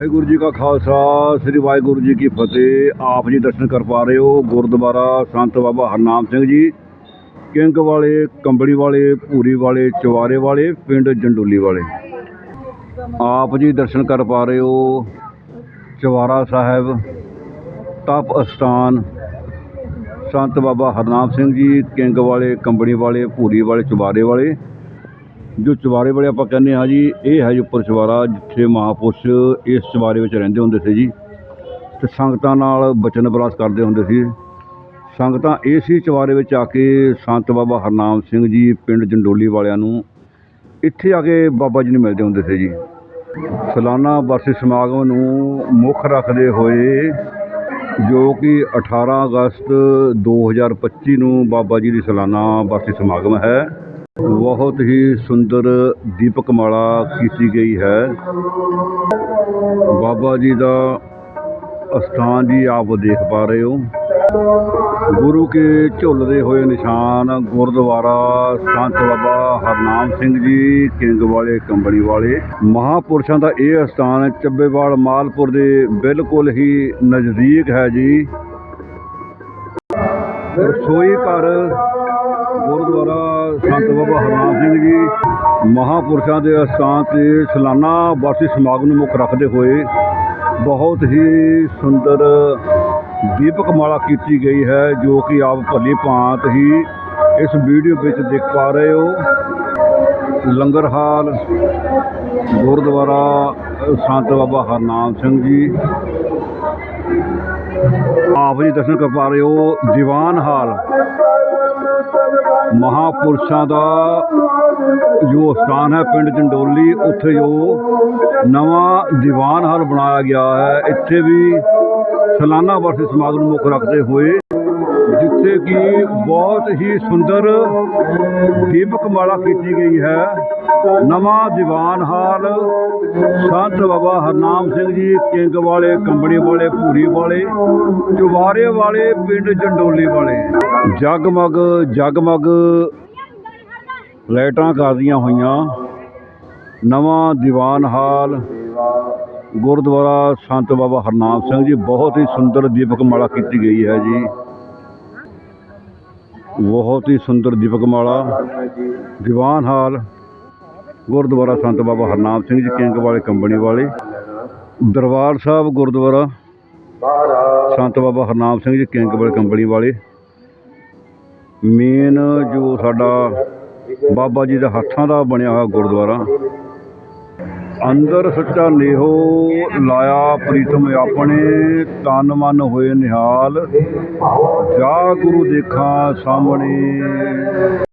ਵਾਹਿਗੁਰੂ ਜੀ ਕਾ ਖਾਲਸਾ, ਸ੍ਰੀ ਵਾਹਿਗੁਰੂ ਜੀ ਕੀ ਫਤਿਹ। ਆਪ ਜੀ ਦਰਸ਼ਨ ਕਰ ਪਾ ਰਹੇ ਹੋ ਗੁਰਦੁਆਰਾ ਸੰਤ ਬਾਬਾ ਹਰਨਾਮ ਸਿੰਘ ਜੀ, ਕਿੰਗ ਵਾਲੇ ਕੰਬੜੀ ਵਾਲੇ ਪੂਰੀ ਵਾਲੇ, ਚਵਾਰੇ ਵਾਲੇ, ਪਿੰਡ ਜੰਡੂਲੀ ਵਾਲੇ। ਆਪ ਜੀ ਦਰਸ਼ਨ ਕਰ ਪਾ ਰਹੇ ਹੋ ਚਵਾਰਾ ਸਾਹਿਬ, ਤਪ ਅਸਥਾਨ, ਸੰਤ ਬਾਬਾ ਹਰਨਾਮ ਸਿੰਘ ਜੀ, ਕਿੰਗ ਵਾਲੇ ਕੰਬੜੀ ਵਾਲੇ, ਭੂਰੀ ਵਾਲੇ, ਚਵਾਰੇ ਵਾਲੇ। ਜੋ ਚੁਬਾਰੇ ਵਾਲੇ ਆਪਾਂ ਕਹਿੰਦੇ ਹਾਂ ਜੀ, ਇਹ ਹੈ ਜੀ ਉੱਪਰ ਚੁਬਾਰਾ, ਜਿੱਥੇ ਮਹਾਪੁਰਸ਼ ਇਸ ਚੁਬਾਰੇ ਵਿੱਚ ਰਹਿੰਦੇ ਹੁੰਦੇ ਸੀ ਜੀ। ਤੇ ਸੰਗਤਾਂ ਨਾਲ ਬਚਨ ਬਰਾਸ ਕਰਦੇ ਹੁੰਦੇ ਸੀ। ਸੰਗਤਾਂ ਇਸੇ ਚੁਬਾਰੇ ਵਿੱਚ ਆ ਕੇ ਸੰਤ ਬਾਬਾ ਹਰਨਾਮ ਸਿੰਘ ਜੀ, ਪਿੰਡ ਜੰਡੋਲੀ ਵਾਲਿਆਂ ਨੂੰ ਇੱਥੇ ਆ ਕੇ ਬਾਬਾ ਜੀ ਨੂੰ ਮਿਲਦੇ ਹੁੰਦੇ ਸੀ ਜੀ। ਸਾਲਾਨਾ ਵਰਸੀ ਸਮਾਗਮ ਨੂੰ ਮੁੱਖ ਰੱਖਦੇ ਹੋਏ ਜੋ ਕਿ 18 ਅਗਸਤ 2025 ਨੂੰ ਬਾਬਾ ਜੀ ਦੀ ਸਾਲਾਨਾ ਵਰਸੀ ਸਮਾਗਮ ਹੈ। ਬਹੁਤ ਹੀ ਸੁੰਦਰ ਦੀਪਕ ਮਾਲਾ ਕੀਤੀ ਗਈ ਹੈ। ਬਾਬਾ ਜੀ ਦਾ ਅਸਥਾਨ ਜੀ ਆਪ ਦੇਖ ਪਾ ਰਹੇ ਹੋ। ਗੁਰੂ ਕੇ ਝੁੱਲਦੇ ਹੋਏ ਨਿਸ਼ਾਨ, ਗੁਰਦੁਆਰਾ, ਸੰਤ ਬਾਬਾ ਹਰਨਾਮ ਸਿੰਘ ਜੀ, ਕਿੰਗ ਵਾਲੇ, ਕੰਬਣੀ ਵਾਲੇ। ਮਹਾਪੁਰਸ਼ਾਂ ਦਾ ਇਹ ਅਸਥਾਨ ਚੱਬੇਵਾਲ ਮਾਲਪੁਰ ਦੇ ਬਿਲਕੁਲ ਹੀ ਨਜ਼ਦੀਕ ਹੈ ਜੀ। ਰਸੋਈ ਘਰ ਸੰਤ ਬਾਬਾ ਹਰਨਾਮ ਸਿੰਘ ਜੀ, ਮਹਾਪੁਰਸ਼ਾਂ ਦੇ ਅਸਥਾਨ ਤੇ ਸਾਲਾਨਾ ਵਾਰਸ਼ੀ ਸਮਾਗਮ ਨੂੰ ਮੁੱਖ ਰੱਖਦੇ ਹੋਏ ਬਹੁਤ ਹੀ ਸੁੰਦਰ ਦੀਪਕ ਮਾਲਾ ਕੀਤੀ ਗਈ ਹੈ, ਜੋ ਕਿ ਆਪ ਭਲੀ ਭਾਂਤ ਹੀ ਇਸ ਵੀਡੀਓ ਵਿੱਚ ਦੇਖ ਪਾ ਰਹੇ ਹੋ। ਲੰਗਰ ਹਾਲ, ਗੁਰਦੁਆਰਾ, ਸੰਤ ਬਾਬਾ ਹਰਨਾਮ ਸਿੰਘ ਜੀ। ਆਪ ਜੀ ਦਰਸ਼ਨ ਕਰ ਪਾ ਰਹੇ ਹੋ। ਦੀਵਾਨ ਹਾਲ ਮਹਾਪੁਰਸ਼ਾਂ ਦਾ ਜੋ ਸਥਾਨ ਹੈ ਪਿੰਡ ਜੰਡੋਲੀ, ਉੱਥੇ ਜੋ ਨਵਾਂ ਦੀਵਾਨ ਹਾਲ ਬਣਾਇਆ ਗਿਆ ਹੈ, ਇੱਥੇ ਵੀ ਸਾਲਾਨਾ ਵਰਸੀ ਸਮਾਗਮ ਨੂੰ ਮੁੱਖ ਰੱਖਦੇ ਹੋਏ, ਜਿੱਥੇ ਕਿ ਬਹੁਤ ਹੀ ਸੁੰਦਰ ਦੀਪਕ ਮਾਲਾ ਕੀਤੀ ਗਈ ਹੈ। ਨਵਾਂ ਦੀਵਾਨ ਹਾਲ, ਸੰਤ ਬਾਬਾ ਹਰਨਾਮ ਸਿੰਘ ਜੀ, ਕਿੰਗ ਵਾਲੇ, ਕੰਬਣੀ ਵਾਲੇ, ਭੂਰੀ ਵਾਲੇ, ਚੁਬਾਰੇ ਵਾਲੇ, ਪਿੰਡ ਜੰਡੋਲੀ ਵਾਲੇ। ਜਗਮਗ ਜਗਮਗ। ਲਾਈਟਾਂ ਕਰਦੀਆਂ ਹੋਈਆਂ। ਨਵਾਂ ਦੀਵਾਨ ਹਾਲ। ਗੁਰਦੁਆਰਾ ਸੰਤ ਬਾਬਾ ਹਰਨਾਮ ਸਿੰਘ ਜੀ, ਬਹੁਤ ਹੀ ਸੁੰਦਰ ਦੀਪਕ ਮਾਲਾ ਕੀਤੀ ਗਈ ਹੈ ਜੀ। ਬਹੁਤ ਹੀ ਸੁੰਦਰ ਦੀਪਕ ਮਾਲਾ। ਦੀਵਾਨ ਹਾਲ। ਗੁਰਦੁਆਰਾ ਸੰਤ ਬਾਬਾ ਹਰਨਾਮ ਸਿੰਘ ਜੀ, ਕਿੰਗ ਵਾਲੇ ਕੰਬਣੀ ਵਾਲੇ। ਦਰਬਾਰ ਸਾਹਿਬ ਗੁਰਦੁਆਰਾ। ਸੰਤ ਬਾਬਾ ਹਰਨਾਮ ਸਿੰਘ ਜੀ, ਕਿੰਗ ਵਾਲੇ ਕੰਬਣੀ ਵਾਲੇ। ਮੇਨ ਜੋ ਸਾਡਾ ਬਾਬਾ ਜੀ ਦੇ ਹੱਥਾਂ ਦਾ ਬਣਿਆ ਹੋਇਆ ਗੁਰਦੁਆਰਾ। ਅੰਦਰ ਸੱਚਾ ਨੇਹੋ ਲਾਇਆ ਪ੍ਰੀਤਮ ਆਪਣੇ, ਤਨ ਮਨ ਹੋਏ ਨਿਹਾਲ। ਜਾ ਗੁਰੂ ਦੇਖਾਂ ਸਾਹਮਣੇ।